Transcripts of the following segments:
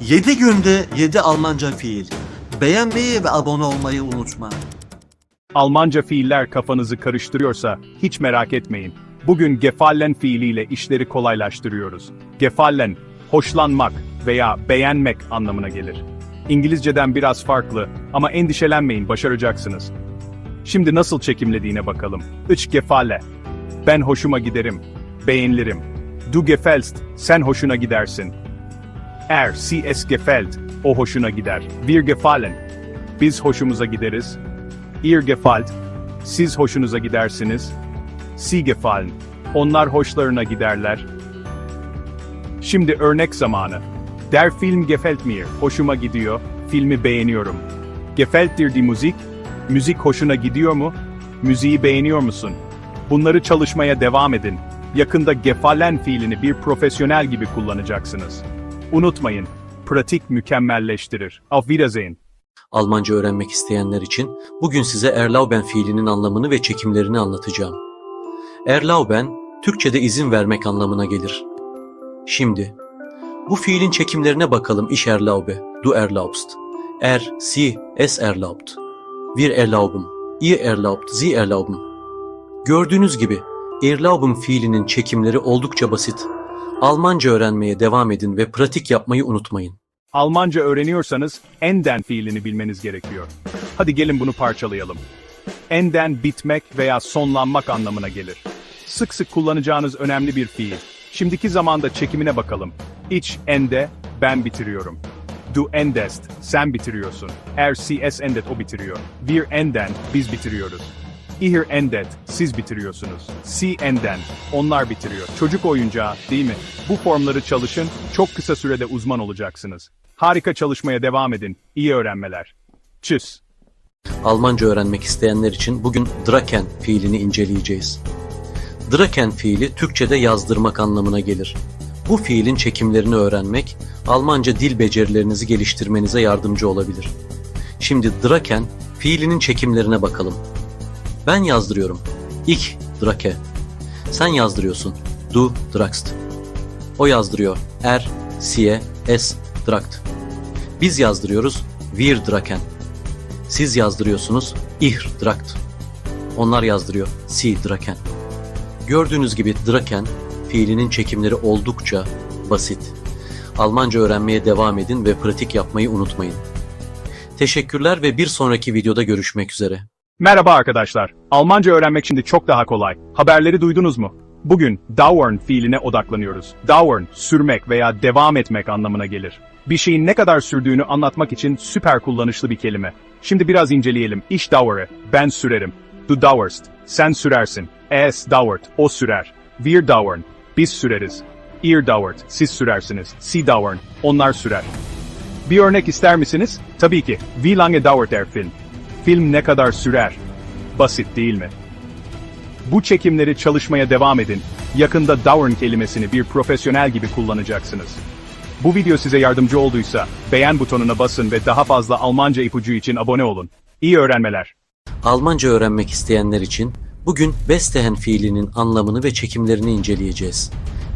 7 günde 7 Almanca fiil. Beğenmeyi ve abone olmayı unutma. Almanca fiiller kafanızı karıştırıyorsa hiç merak etmeyin. Bugün gefallen fiiliyle işleri kolaylaştırıyoruz. Gefallen, hoşlanmak veya beğenmek anlamına gelir. İngilizceden biraz farklı ama endişelenmeyin başaracaksınız. Şimdi nasıl çekimlediğine bakalım. Ich gefalle. Ben hoşuma giderim. Beğenilirim. Du gefällst. Sen hoşuna gidersin. Er, sie es gefällt. O hoşuna gider. Wir gefallen. Biz hoşumuza gideriz. Ihr gefällt. Siz hoşunuza gidersiniz. Sie gefallen. Onlar hoşlarına giderler. Şimdi örnek zamanı. Der Film gefällt mir. Hoşuma gidiyor. Filmi beğeniyorum. Gefällt dir die Musik? Müzik hoşuna gidiyor mu? Müziği beğeniyor musun? Bunları çalışmaya devam edin. Yakında gefallen fiilini bir profesyonel gibi kullanacaksınız. Unutmayın, pratik mükemmelleştirir. Auf Wiedersehen. Almanca öğrenmek isteyenler için bugün size Erlauben fiilinin anlamını ve çekimlerini anlatacağım. Erlauben, Türkçe'de izin vermek anlamına gelir. Şimdi, bu fiilin çekimlerine bakalım. Ich erlaube, du erlaubst. Er, sie, es erlaubt. Wir erlauben, ihr erlaubt, sie erlauben. Gördüğünüz gibi, erlauben fiilinin çekimleri oldukça basit. Almanca öğrenmeye devam edin ve pratik yapmayı unutmayın. Almanca öğreniyorsanız enden fiilini bilmeniz gerekiyor. Hadi gelin bunu parçalayalım. Enden bitmek veya sonlanmak anlamına gelir. Sık sık kullanacağınız önemli bir fiil. Şimdiki zamanda çekimine bakalım. Ich ende, ben bitiriyorum. Du endest, sen bitiriyorsun. Er sie es endet, o bitiriyor. Wir enden, biz bitiriyoruz. Ihr endet, siz bitiriyorsunuz. Sie enden, onlar bitiriyor. Çocuk oyuncağı, değil mi? Bu formları çalışın, çok kısa sürede uzman olacaksınız. Harika çalışmaya devam edin. İyi öğrenmeler. Tschüss. Almanca öğrenmek isteyenler için bugün Draken fiilini inceleyeceğiz. Draken fiili Türkçe'de yazdırmak anlamına gelir. Bu fiilin çekimlerini öğrenmek, Almanca dil becerilerinizi geliştirmenize yardımcı olabilir. Şimdi Draken fiilinin çekimlerine bakalım. Ben yazdırıyorum. Ich drake. Sen yazdırıyorsun. Du dragst. O yazdırıyor. Er, sie, es dragt. Biz yazdırıyoruz. Wir draken. Siz yazdırıyorsunuz. Ich dragt. Onlar yazdırıyor. Sie draken. Gördüğünüz gibi draken fiilinin çekimleri oldukça basit. Almanca öğrenmeye devam edin ve pratik yapmayı unutmayın. Teşekkürler ve bir sonraki videoda görüşmek üzere. Merhaba arkadaşlar. Almanca öğrenmek şimdi çok daha kolay. Haberleri duydunuz mu? Bugün dauern fiiline odaklanıyoruz. Dauern, sürmek veya devam etmek anlamına gelir. Bir şeyin ne kadar sürdüğünü anlatmak için süper kullanışlı bir kelime. Şimdi biraz inceleyelim. Ich dauere, ben sürerim. Du dauerst, sen sürersin. Es dauert, o sürer. Wir dauern, biz süreriz. Ihr dauert, siz sürersiniz. Sie dauern, onlar sürer. Bir örnek ister misiniz? Tabii ki. Wie lange dauert der Film? Film ne kadar sürer? Basit değil mi? Bu çekimleri çalışmaya devam edin. Yakında dauern kelimesini bir profesyonel gibi kullanacaksınız. Bu video size yardımcı olduysa beğen butonuna basın ve daha fazla Almanca ipucu için abone olun. İyi öğrenmeler. Almanca öğrenmek isteyenler için bugün bestehen fiilinin anlamını ve çekimlerini inceleyeceğiz.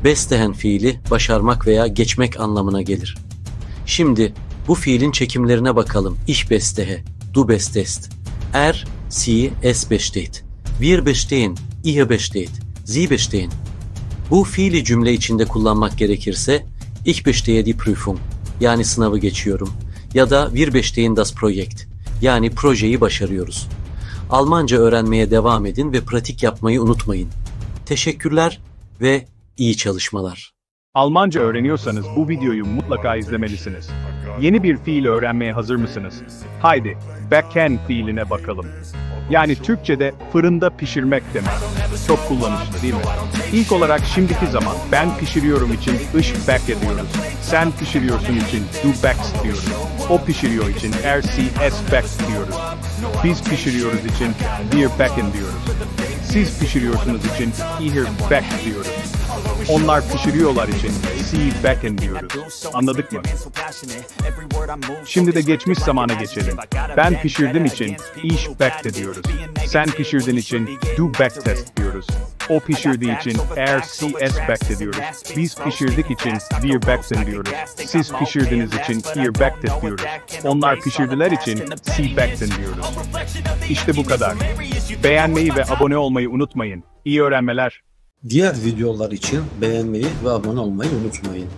Bestehen fiili başarmak veya geçmek anlamına gelir. Şimdi bu fiilin çekimlerine bakalım. Ich bestehe, du bestest. Er, sie, es besteht. Wir bestehen, ihr besteht, sie bestehen. Bu fiili cümle içinde kullanmak gerekirse Ich bestehe die Prüfung yani sınavı geçiyorum ya da Wir bestehen das Projekt yani projeyi başarıyoruz. Almanca öğrenmeye devam edin ve pratik yapmayı unutmayın. Teşekkürler ve iyi çalışmalar. Almanca öğreniyorsanız bu videoyu mutlaka izlemelisiniz. Yeni bir fiil öğrenmeye hazır mısınız? Haydi, backen fiiline bakalım. Yani Türkçe'de fırında pişirmek demek. Çok kullanışlı değil mi? İlk olarak şimdiki zaman ben pişiriyorum için iş back ediyoruz. Sen pişiriyorsun için du backst diyoruz. O pişiriyor için er sie es backt diyoruz. Biz pişiriyoruz için wir backen diyoruz. Siz pişiriyorsunuz için ihr backt diyoruz. Onlar pişiriyorlar için see beckon diyoruz. Anladık mı? Şimdi de geçmiş zamana geçelim. Ben pişirdim için iş backte diyoruz. Sen pişirdin için do back test diyoruz. O pişirdiği için eğer CS backte diyoruz. Biz pişirdik için wir backten diyoruz. Siz pişirdiniz için ihr backtet diyoruz. Onlar pişirdiler için see backten diyoruz. İşte bu kadar. Beğenmeyi ve abone olmayı unutmayın. İyi öğrenmeler. Diğer videolar için beğenmeyi ve abone olmayı unutmayın.